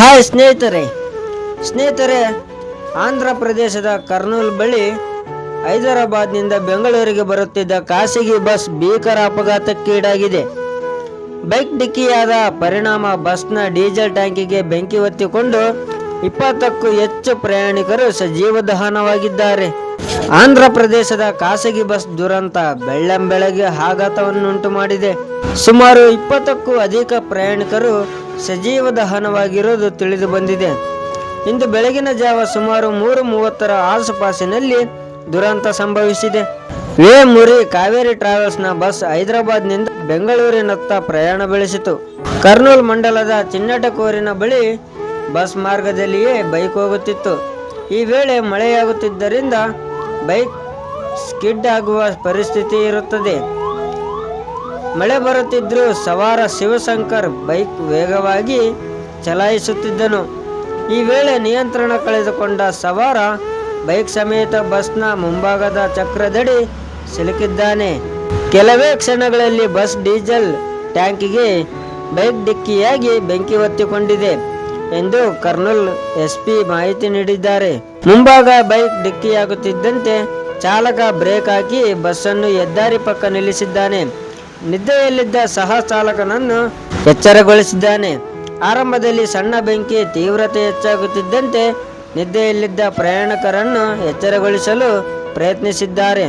Hi ಸ್ನೇಹಿತರೆ. ಸ್ನೇಹಿತರೆ, ಆಂಧ್ರ ಪ್ರದೇಶದ ಕರ್ನೂಲ್ ಬಳಿ ಹೈದರಾಬಾದ್ನಿಂದ ಬೆಂಗಳೂರಿಗೆ ಬರುತ್ತಿದ್ದ ಖಾಸಗಿ ಬಸ್ ಭೀಕರ ಅಪಘಾತಕ್ಕೀಡಾಗಿದೆ ಬೈಕ್ ಡಿಕ್ಕಿಯಾದ ಪರಿಣಾಮ ಬಸ್ನ ಡೀಸೆಲ್ ಟ್ಯಾಂಕಿಗೆ ಬೆಂಕಿ ಹೊತ್ತಿಕೊಂಡು ಇಪ್ಪತ್ತಕ್ಕೂ ಹೆಚ್ಚು ಪ್ರಯಾಣಿಕರು ಸಜೀವ ದಹನವಾಗಿದ್ದಾರೆ ಆಂಧ್ರ ಪ್ರದೇಶದ ಖಾಸಗಿ ಬಸ್ ದುರಂತ ಬೆಳ್ಳಂಬೆಳಗ್ಗೆ ಆಘಾತವನ್ನುಂಟು ಮಾಡಿದೆ ಸುಮಾರು ಇಪ್ಪತ್ತಕ್ಕೂ ಅಧಿಕ ಪ್ರಯಾಣಿಕರು ಸಜೀವ ದಹನವಾಗಿರುವುದು ತಿಳಿದು ಬಂದಿದೆ. ಇಂದು ಬೆಳಗಿನ ಜಾವ ಸುಮಾರು ಮೂರು ಮೂವತ್ತರ ಆಸುಪಾಸಿನಲ್ಲಿ ದುರಂತ ಸಂಭವಿಸಿದೆ. ವೇ ಮುರಿ, ಕಾವೇರಿ ಟ್ರಾವೆಲ್ಸ್ನ ಬಸ್ ಹೈದರಾಬಾದ್ನಿಂದ ಬೆಂಗಳೂರಿನತ್ತ ಪ್ರಯಾಣ ಬೆಳೆಸಿತು. ಕರ್ನೂಲ್ ಮಂಡಲದ ಚಿನ್ನಟಕೋರಿನ ಬಳಿ ಬಸ್ ಮಾರ್ಗದಲ್ಲಿಯೇ ಬೈಕ್ ಹೋಗುತ್ತಿತ್ತು. ಈ ವೇಳೆ ಮಳೆಯಾಗುತ್ತಿದ್ದರಿಂದ ಬೈಕ್ ಸ್ಕಿಡ್ ಆಗುವ ಪರಿಸ್ಥಿತಿ ಇರುತ್ತದೆ. ಮಳೆ ಬರುತ್ತಿದ್ದರೂ ಸವಾರ ಶಿವಶಂಕರ್ ಬೈಕ್ ವೇಗವಾಗಿ ಚಲಾಯಿಸುತ್ತಿದ್ದನು. ಈ ವೇಳೆ ನಿಯಂತ್ರಣ ಕಳೆದುಕೊಂಡ ಸವಾರ ಬೈಕ್ ಸಮೇತ ಬಸ್ನ ಮುಂಭಾಗದ ಚಕ್ರದಡಿ ಸಿಲುಕಿದ್ದಾನೆ. ಕೆಲವೇ ಕ್ಷಣಗಳಲ್ಲಿ ಬಸ್ ಡೀಸೆಲ್ ಟ್ಯಾಂಕಿಗೆ ಬೈಕ್ ಡಿಕ್ಕಿಯಾಗಿ ಬೆಂಕಿ ಹೊತ್ತಿಕೊಂಡಿದೆ ಎಂದು ಕರ್ನೂಲ್ ಎಸ್ಪಿ ಮಾಹಿತಿ ನೀಡಿದ್ದಾರೆ. ಮುಂಭಾಗ ಬೈಕ್ ಡಿಕ್ಕಿಯಾಗುತ್ತಿದ್ದಂತೆ ಚಾಲಕ ಬ್ರೇಕ್ ಹಾಕಿ ಬಸ್ಸನ್ನು ಹೆದ್ದಾರಿ ಪಕ್ಕ ನಿಲ್ಲಿಸಿದ್ದಾನೆ. ನಿದ್ದೆಯಲ್ಲಿದ್ದ ಸಹ ಚಾಲಕನನ್ನು ಎಚ್ಚರಗೊಳಿಸಿದ್ದಾನೆ. ಆರಂಭದಲ್ಲಿ ಸಣ್ಣ ಬೆಂಕಿ ತೀವ್ರತೆ ಹೆಚ್ಚಾಗುತ್ತಿದ್ದಂತೆ ನಿದ್ದೆಯಲ್ಲಿದ್ದ ಪ್ರಯಾಣಿಕರನ್ನು ಎಚ್ಚರಗೊಳಿಸಲು ಪ್ರಯತ್ನಿಸಿದ್ದಾರೆ.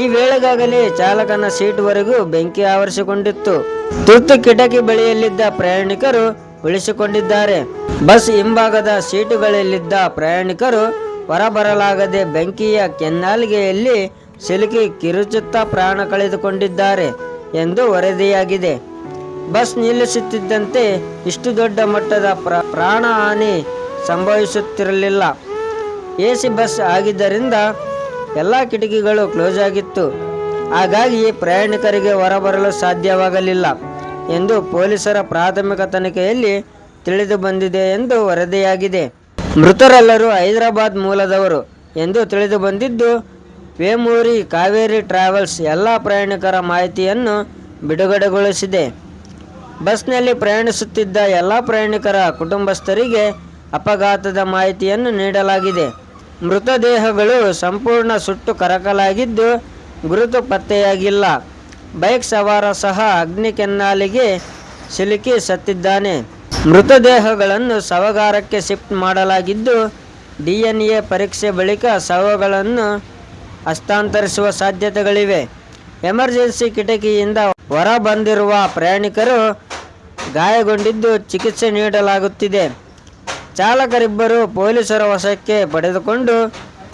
ಈ ವೇಳೆಗಾಗಲೇ ಚಾಲಕನ ಸೀಟ್ವರೆಗೂ ಬೆಂಕಿ ಆವರಿಸಿಕೊಂಡಿತ್ತು. ತುರ್ತು ಕಿಟಕಿ ಬಳಿಯಲ್ಲಿದ್ದ ಪ್ರಯಾಣಿಕರು ಉಳಿಸಿಕೊಂಡಿದ್ದಾರೆ. ಬಸ್ ಹಿಂಭಾಗದ ಸೀಟುಗಳಲ್ಲಿದ್ದ ಪ್ರಯಾಣಿಕರು ಹೊರಬರಲಾಗದೆ ಬೆಂಕಿಯ ಕೆನ್ನಾಲಿಗೆಯಲ್ಲಿ ಸಿಲುಕಿ ಕಿರುಚುತ್ತಾ ಪ್ರಾಣ ಕಳೆದುಕೊಂಡಿದ್ದಾರೆ. ಎಂದು ವರದಿಯಾಗಿದೆ. ಬಸ್ ನಿಲ್ಲಿಸುತ್ತಿದ್ದಂತೆ ಇಷ್ಟು ದೊಡ್ಡ ಮಟ್ಟದ ಪ್ರ- ಪ್ರಾಣ ಹಾನಿ ಸಂಭವಿಸುತ್ತಿರಲಿಲ್ಲ. ಎ ಸಿ ಬಸ್ ಆಗಿದ್ದರಿಂದ ಎಲ್ಲ ಕಿಟಕಿಗಳು ಕ್ಲೋಸ್ ಆಗಿತ್ತು. ಹಾಗಾಗಿ ಪ್ರಯಾಣಿಕರಿಗೆ ಹೊರಬರಲು ಸಾಧ್ಯವಾಗಲಿಲ್ಲ ಎಂದು ಪೊಲೀಸರ ಪ್ರಾಥಮಿಕ ತನಿಖೆಯಲ್ಲಿ ತಿಳಿದು ಬಂದಿದೆ ಎಂದು ವರದಿಯಾಗಿದೆ. ಮೃತರೆಲ್ಲರೂ ಹೈದರಾಬಾದ್ ಮೂಲದವರು ಎಂದು ತಿಳಿದು ಬಂದಿದ್ದು ವೇಮೂರಿ ಕಾವೇರಿ ಟ್ರಾವೆಲ್ಸ್ ಎಲ್ಲ ಪ್ರಯಾಣಿಕರ ಮಾಹಿತಿಯನ್ನು ಬಿಡುಗಡೆಗೊಳಿಸಿದೆ. ಬಸ್ನಲ್ಲಿ ಪ್ರಯಾಣಿಸುತ್ತಿದ್ದ ಎಲ್ಲ ಪ್ರಯಾಣಿಕರ ಕುಟುಂಬಸ್ಥರಿಗೆ ಅಪಘಾತದ ಮಾಹಿತಿಯನ್ನು ನೀಡಲಾಗಿದೆ. ಮೃತದೇಹಗಳು ಸಂಪೂರ್ಣ ಸುಟ್ಟು ಕರಕಲಾಗಿದ್ದು ಗುರುತು ಪತ್ತೆಯಾಗಿಲ್ಲ. ಬೈಕ್ ಸವಾರ ಸಹ ಅಗ್ನಿ ಕೆನ್ನಾಲಿಗೆ ಸಿಲುಕಿ ಸತ್ತಿದ್ದಾನೆ. ಮೃತದೇಹಗಳನ್ನು ಸವಗಾರಕ್ಕೆ ಶಿಫ್ಟ್ ಮಾಡಲಾಗಿದ್ದು ಡಿ ಎನ್ ಎ ಪರೀಕ್ಷೆ ಬಳಿಕ ಶವಗಳನ್ನು ಹಸ್ತಾಂತರಿಸುವ ಸಾಧ್ಯತೆಗಳಿವೆ. ಎಮರ್ಜೆನ್ಸಿ ಕಿಟಕಿಯಿಂದ ಹೊರ ಬಂದಿರುವ ಪ್ರಯಾಣಿಕರು ಗಾಯಗೊಂಡಿದ್ದು ಚಿಕಿತ್ಸೆ ನೀಡಲಾಗುತ್ತಿದೆ. ಚಾಲಕರಿಬ್ಬರು ಪೊಲೀಸರ ವಶಕ್ಕೆ ಪಡೆದುಕೊಂಡು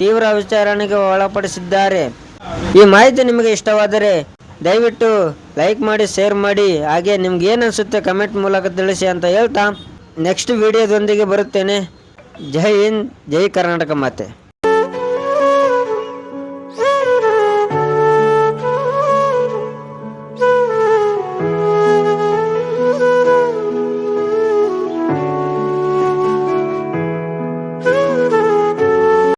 ತೀವ್ರ ವಿಚಾರಣೆಗೆ ಒಳಪಡಿಸಿದ್ದಾರೆ. ಈ ಮಾಹಿತಿ ನಿಮಗೆ ಇಷ್ಟವಾದರೆ ದಯವಿಟ್ಟು ಲೈಕ್ ಮಾಡಿ, ಶೇರ್ ಮಾಡಿ. ಹಾಗೆ ನಿಮ್ಗೆ ಏನು ಅನಿಸುತ್ತೆ ಕಮೆಂಟ್ ಮೂಲಕ ತಿಳಿಸಿ ಅಂತ ಹೇಳ್ತಾ ನೆಕ್ಸ್ಟ್ ವಿಡಿಯೋದೊಂದಿಗೆ ಬರುತ್ತೇನೆ. ಜೈ ಹಿಂದ್, ಜೈ ಕರ್ನಾಟಕ ಮಾತೆ.